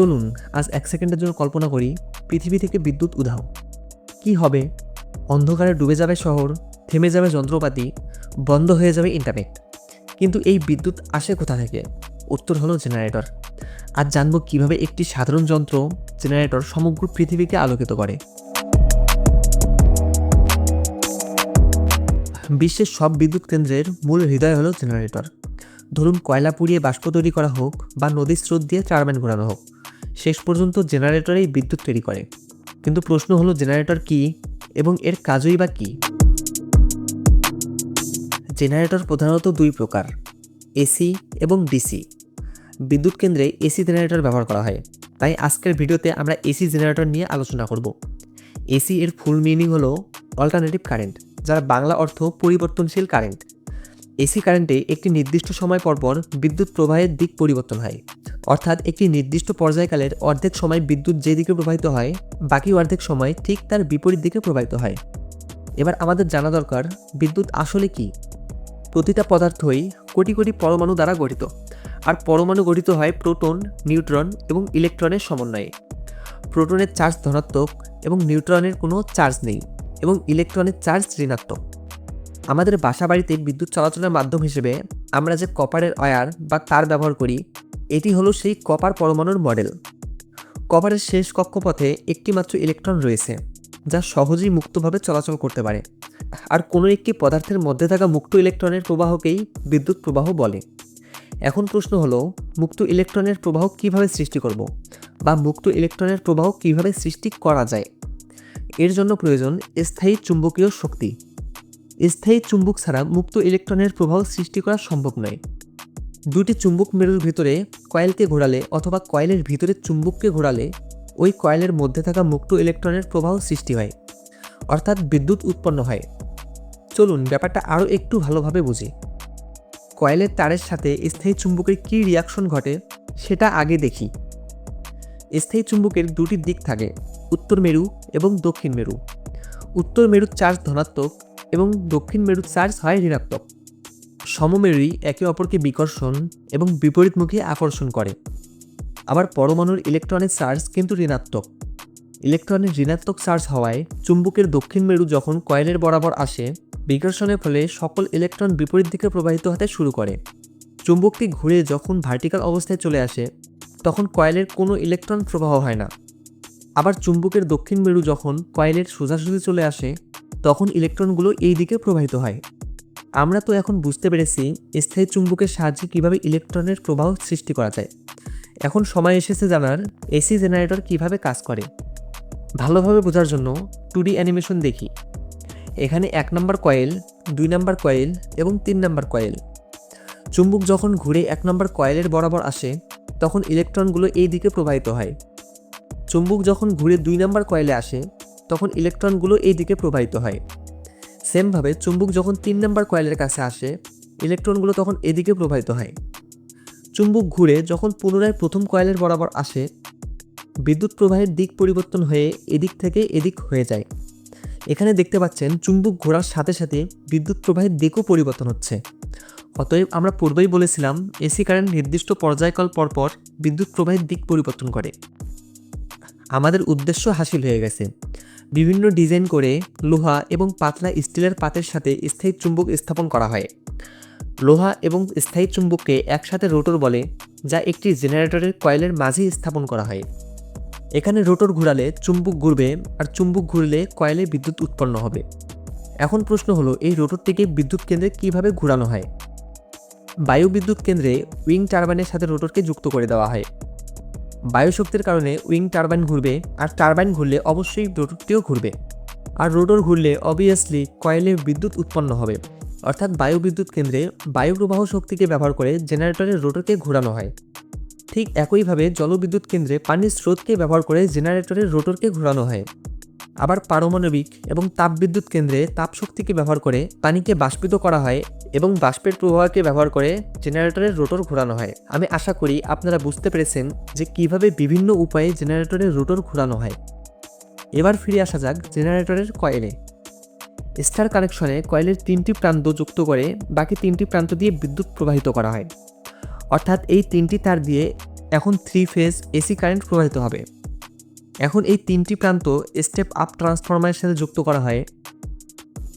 চলুন আজ এক সেকেন্ডের জন্য কল্পনা করি পৃথিবী থেকে বিদ্যুৎ উধাও। কি হবে? অন্ধকারে ডুবে যাবে শহর, থেমে যাবে যন্ত্রপাতি, বন্ধ হয়ে যাবে ইন্টারনেট কিন্তু এই বিদ্যুৎ আসে কোথা থেকে? উত্তর হলো জেনারেটর আজ জানব কীভাবে একটি সাধারণ যন্ত্র জেনারেটর সমগ্র পৃথিবীকে আলোকিত করে। বিশ্বের সব বিদ্যুৎ কেন্দ্রের মূল হৃদয় হলো জেনারেটর ধরুন কয়লা পুড়িয়ে বাষ্প তৈরি করা হোক বা নদীর স্রোত দিয়ে টারবাইন ঘোরানো হোক। শেষ পর্যন্ত জেনারেটরেই বিদ্যুৎ তৈরি করে। কিন্তু প্রশ্ন হলো, জেনারেটর কি এবং এর কাজই বা কী? জেনারেটর প্রধানত দুই প্রকার, এসি এবং ডিসি। বিদ্যুৎ কেন্দ্রে এসি জেনারেটর ব্যবহার করা হয়। তাই আজকের ভিডিওতে আমরা এসি জেনারেটর নিয়ে আলোচনা করব। এসি এর ফুল মিনিং হলো অল্টারনেটিভ কারেন্ট যার বাংলা অর্থ পরিবর্তনশীল কারেন্ট এসি কারেন্টে একটি নির্দিষ্ট সময় পরপর বিদ্যুৎ প্রবাহের দিক পরিবর্তন হয়। অর্থাৎ একটি নির্দিষ্ট পর্যায়কালের অর্ধেক সময় বিদ্যুৎ যে দিকে প্রবাহিত হয়, বাকি অর্ধেক সময় ঠিক তার বিপরীত দিকে প্রবাহিত হয়। এবার আমাদের জানা দরকার, বিদ্যুৎ আসলে কি? প্রতিটা পদার্থই কোটি কোটি পরমাণু দ্বারা গঠিত, আর পরমাণু গঠিত হয় প্রোটন, নিউট্রন এবং ইলেকট্রনের সমন্বয়ে। প্রোটনের চার্জ ধনাত্মক এবং নিউট্রনের কোনো চার্জ নেই এবং ইলেকট্রনের চার্জ ঋণাত্মক। আমাদের বাসা বাড়িতে বিদ্যুৎ চলাচলের মাধ্যম হিসেবে আমরা যে কপারের অয়ার বা তার ব্যবহার করি এটি হলো সেই কপার পরমাণুর মডেল। কপারের শেষ কক্ষপথে একটি মাত্র ইলেকট্রন রয়েছে, যা সহজেই মুক্তভাবে চলাচল করতে পারে। আর কোনো একটি পদার্থের মধ্যে থাকা মুক্ত ইলেকট্রনের প্রবাহকেই বিদ্যুৎ প্রবাহ বলে। এখন প্রশ্ন হলো, মুক্ত ইলেকট্রনের প্রবাহ কীভাবে সৃষ্টি করব? বা মুক্ত ইলেকট্রনের প্রবাহ কীভাবে সৃষ্টি করা যায়? এর জন্য প্রয়োজন স্থায়ী চুম্বকীয় শক্তি। স্থায়ী চুম্বক ছাড়া মুক্ত ইলেকট্রনের প্রবাহ সৃষ্টি করা সম্ভব নয়। দুটি চুম্বক মেরুর ভিতরে কয়েলকে ঘোরালে অথবা কয়েলের ভিতরে চুম্বককে ঘোরালে ওই কয়েলের মধ্যে থাকা মুক্ত ইলেকট্রনের প্রবাহ সৃষ্টি হয়, অর্থাৎ বিদ্যুৎ উৎপন্ন হয়। চলুন ব্যাপারটা আরও একটু ভালোভাবে বুঝি। কয়েলের তারের সাথে স্থায়ী চুম্বকের কী রিয়াকশন ঘটে সেটা আগে দেখি। স্থায়ী চুম্বকের দুটি দিক থাকে, উত্তর মেরু এবং দক্ষিণ মেরু। উত্তর মেরুর চার্জ ধনাত্মক এবং দক্ষিণ মেরুর চার্জ হয় ঋণাত্মক। সমমেরুই একে অপরকে বিকর্ষণ এবং বিপরীতমুখী আকর্ষণ করে। আবার পরমাণুর ইলেকট্রনের চার্জ কিন্তু ঋণাত্মক। ইলেকট্রনের ঋণাত্মক চার্জ হওয়ায় চুম্বকের দক্ষিণ মেরু যখন কয়েলের বরাবর আসে, বিকর্ষণের ফলে সকল ইলেকট্রন বিপরীত দিকে প্রবাহিত হতে শুরু করে। চুম্বকটি ঘুরে যখন ভার্টিক্যাল অবস্থায় চলে আসে, তখন কয়েলের কোনো ইলেকট্রন প্রবাহ হয় না। আবার চুম্বকের দক্ষিণ মেরু যখন কয়েলের সোজাসুজি চলে আসে, তখন ইলেকট্রনগুলো এই দিকে প্রবাহিত হয়। আমরা তো এখন বুঝতে পেরেছি স্থায়ী চুম্বকের সাহায্যে কীভাবে ইলেকট্রনের প্রবাহ সৃষ্টি করা যায়। এখন সময় এসেছে জানার এসি জেনারেটর কীভাবে কাজ করে। ভালোভাবে বোঝার জন্য টুডি অ্যানিমেশন দেখি। এখানে এক নম্বর কয়েল দুই নম্বর কয়েল এবং তিন নম্বর কয়েল চুম্বক যখন ঘুরে এক নম্বর কয়েলের বরাবর আসে, তখন ইলেকট্রনগুলো এই দিকে প্রবাহিত হয়। চুম্বক যখন ঘুরে দুই নম্বর কয়েলে আসে, তখন ইলেকট্রনগুলো এই দিকে প্রবাহিত হয়। সেমভাবে চুম্বক যখন তিন নম্বর কয়েলের কাছে আসে, ইলেকট্রনগুলো তখন এদিকে প্রবাহিত হয়। চুম্বক ঘুরে যখন পুনরায় প্রথম কয়েলের বরাবর আসে, বিদ্যুৎ প্রবাহের দিক পরিবর্তন হয়ে এদিক থেকে এদিক হয়ে যায়। এখানে দেখতে পাচ্ছেন চুম্বক ঘোরার সাথে সাথে বিদ্যুৎ প্রবাহের দিকও পরিবর্তন হচ্ছে। অতএব আমরা পূর্বেই বলেছিলাম, এসি কারেন্ট নির্দিষ্ট পর্যায়কাল পরপর বিদ্যুৎ প্রবাহের দিক পরিবর্তন করে। আমাদের উদ্দেশ্য হাসিল হয়ে গেছে। বিভিন্ন ডিজাইন করে লোহা এবং পাতলা স্টিলের পাতের সাথে স্থায়ী চুম্বক স্থাপন করা হয়। লোহা এবং স্থায়ী চুম্বককে একসাথে রোটর বলে, যা একটি জেনারেটরের কয়েলের মাঝেই স্থাপন করা হয়। এখানে রোটর ঘুরালে চুম্বক ঘুরবে আর চুম্বক ঘুরলে কয়েলে বিদ্যুৎ উৎপন্ন হবে। এখন প্রশ্ন হলো, এই রোটরটিকে বিদ্যুৎ কেন্দ্রে কীভাবে ঘুরানো হয়? বায়ু বিদ্যুৎ কেন্দ্রে উইং টারবাইনের সাথে রোটরকে যুক্ত করে দেওয়া হয়। বায়ু শক্তির কারণে উইং টারবাইন ঘুরবে, আর টারবাইন ঘুরলে অবশ্যই রোটরটিও ঘুরবে। আর রোটর ঘুরলে অবভিয়াসলি কয়েলে বিদ্যুৎ উৎপন্ন হবে। অর্থাৎ বায়ু বিদ্যুৎ কেন্দ্রে বায়ু প্রবাহ শক্তিকে ব্যবহার করে জেনারেটরের রোটরকে ঘোরানো হয়। ঠিক একইভাবে জলবিদ্যুৎ কেন্দ্রে পানির স্রোতকে ব্যবহার করে জেনারেটরের রোটরকে ঘোরানো হয়। আবার পারমাণবিক এবং তাপবিদ্যুৎ কেন্দ্রে তাপশক্তিকে ব্যবহার করে পানিকে বাষ্পিত করা হয় এবং বাষ্পের প্রবাহকে ব্যবহার করে জেনারেটরের রোটর ঘোরানো হয়। আমি আশা করি আপনারা বুঝতে পেরেছেন যে কীভাবে বিভিন্ন উপায়ে জেনারেটরের রোটর ঘোরানো হয়। এবার ফিরে আসা যাক জেনারেটরের কয়েলে। স্টার কানেকশনে কয়েলের তিনটি প্রান্ত যুক্ত করে বাকি তিনটি প্রান্ত দিয়ে বিদ্যুৎ প্রবাহিত করা হয়। অর্থাৎ এই তিনটি তার দিয়ে এখন থ্রি ফেজ এসি কারেন্ট প্রবাহিত হবে। এখন এই তিনটি প্রান্ত স্টেপ আপ ট্রান্সফরমারের সাথে যুক্ত করা হয়।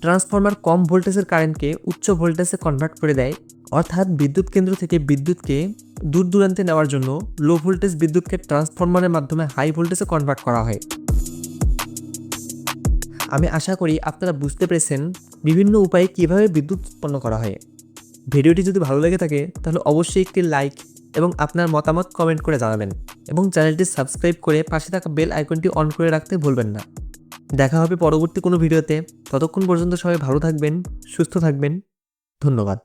ট্রান্সফরমার কম ভোল্টেজের কারেন্টকে উচ্চ ভোল্টেজে কনভার্ট করে দেয়, অর্থাৎ বিদ্যুৎ কেন্দ্র থেকে বিদ্যুৎকে দূর দূরান্তে নেওয়ার জন্য লো ভোল্টেজ বিদ্যুৎকে ট্রান্সফরমারের মাধ্যমে হাই ভোল্টেজে কনভার্ট করা হয়। আমি আশা করি আপনারা বুঝতে পেরেছেন বিভিন্ন উপায়ে কীভাবে বিদ্যুৎ উৎপন্ন করা হয়। ভিডিওটি যদি ভালো লেগে থাকে, তাহলে অবশ্যই একটি লাইক এবং আপনার মতামত কমেন্ট করে জানাবেন এবং চ্যানেলটি সাবস্ক্রাইব করে পাশে থাকা বেল আইকনটি অন করে রাখতে ভুলবেন না। দেখা হবে পরবর্তী কোনো ভিডিওতে। ততক্ষণ পর্যন্ত সবাই ভালো থাকবেন সুস্থ থাকবেন। ধন্যবাদ।